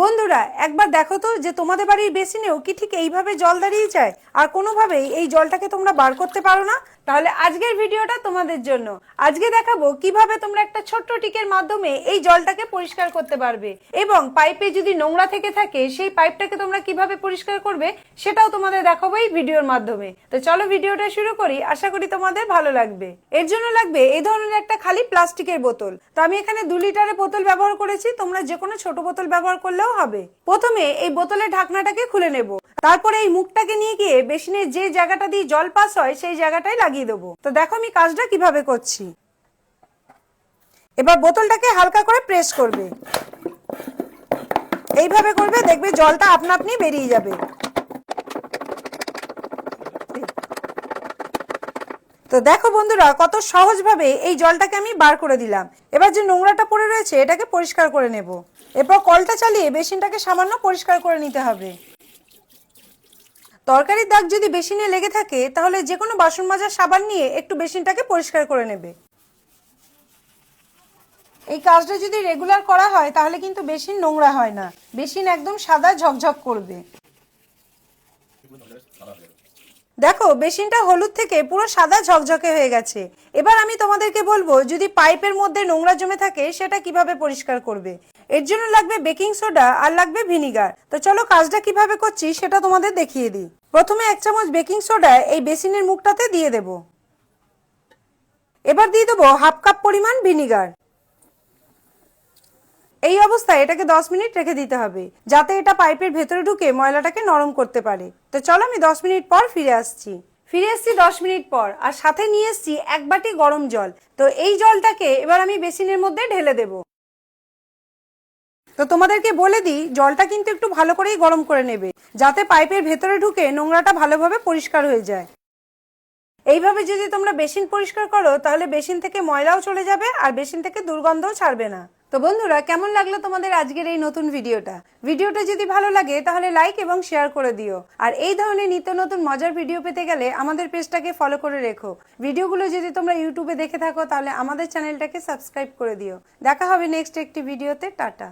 বন্ধুরা, একবার দেখো তো যে তোমাদের বাড়ির বেসিনেও কি ঠিক এইভাবে জল দাঁড়িয়ে যায়? আর কোনোভাবেই এই জলটাকে তোমরা বার করতে পারো না? তাহলে আজকের ভিডিওটা তোমাদের জন্য। আজকে দেখাবো কীভাবে তোমরা একটা ছোট্ট টিকের মাধ্যমে এই জলটাকে পরিষ্কার করতে পারবে। এবং পাইপে যদি নোংরা থেকে থাকে, সেই পাইপটাকে তোমরা কীভাবে পরিষ্কার করবে, সেটাও তোমাদের দেখাবো এই ভিডিওর মাধ্যমে। তো চলো ভিডিওটা শুরু করি, আশা করি তোমাদের ভালো লাগবে। এর জন্য লাগবে এই ধরনের একটা খালি প্লাস্টিকের বোতল। তো আমি এখানে দু লিটারের বোতল ব্যবহার করেছি, তোমরা যে কোনো ছোট বোতল ব্যবহার করলেও হবে। প্রথমে এই বোতলের ঢাকনাটাকে খুলে নেব। তারপরে এই মুখটাকে নিয়ে গিয়ে বেসিনের যে জায়গাটা দিয়ে জল পাস হয়, সেই জায়গাটায় লাগিয়ে দেবো। তো দেখো আমি কাজটা কীভাবে করছি। এবার বোতলটাকে হালকা করে প্রেস করবে। এইভাবে করবে, দেখবে জলটা আপনা আপনি বেরিয়ে যাবে। তো দেখো বন্ধুরা, কত সহজভাবে এই জলটাকে আমি বার করে দিলাম। এবার যে নোংরাটা পড়ে রয়েছে, এটাকে পরিষ্কার করে নেব। এরপর কলটা চালিয়ে বেসিনটাকে সামান্য পরিষ্কার করে নিতে হবে। তরকারির দাগ যদি বেসিনে লেগে থাকে, তাহলে যে কোনো বাসন মাজার সাবান নিয়ে একটু বেসিনটাকে পরিষ্কার করে নেবে। এই কাজটা যদি রেগুলার করা হয়, তাহলে কিন্তু বেসিন নোংরা হয় না। বেসিন একদম সাদা ঝকঝক করবে। দেখো, বেসিনটা হলুদ থেকে পুরো সাদা ঝকঝকে হয়ে গেছে। এবার আমি তোমাদেরকে বলব, যদি পাইপের মধ্যে নোংরা জমে থাকে, সেটা কীভাবে পরিষ্কার করবে? এর জন্য লাগবে বেকিং সোডা আর লাগবে ভিনিগার। তো চলো, কাজটা কীভাবে করছি সেটা তোমাদের দেখিয়ে দিই। প্রথমে এক চামচ বেকিং সোডা এই বেসিনের মুখটাতে দিয়ে দেব। এবার দিয়ে দেবো হাফ কাপ পরিমাণ ভিনিগার। এই অবস্থায় এটাকে 10 মিনিট রেখে দিতে হবে, যাতে এটা পাইপের ভেতরে ঢুকে ময়লাটাকে নরম করতে পারে। তো চলো আমি 10 মিনিট পর ফিরে আসছি। ফিরে এসছি 10 মিনিট পর, আর সাথে নিয়ে এসছি এক বাটি গরম জল। তো এই জলটাকে এবার আমি বেসিনের মধ্যে ঢেলে দেব। তো তোমাদেরকে বলে দিই, জলটা কিন্তু একটু ভালো করেই গরম করে নেবে, যাতে পাইপের ভেতরে ঢুকে নোংরাটা ভালোভাবে পরিষ্কার হয়ে যায়। এইভাবে যদি তোমরা বেসিন পরিষ্কার করো, তাহলে বেসিন থেকে ময়লাও চলে যাবে, আর বেসিন থেকে দুর্গন্ধও ছাড়বে না। তো বন্ধুরা, কেমন লাগল তোমাদের আজকের এই নতুন ভিডিওটা? ভিডিওটা যদি ভালো লাগে, তাহলে লাইক এবং শেয়ার করে দিও। আর এই ধরনের নিত্য নতুন মজার ভিডিও পেতে গেলে আমাদের পেজটাকে ফলো করে রেখো। ভিডিওগুলো যদি তোমরা ইউটিউবে দেখে থাকো, তাহলে আমাদের চ্যানেলটাকে সাবস্ক্রাইব করে দিও। দেখা হবে নেক্সট একটি ভিডিওতে টাটা।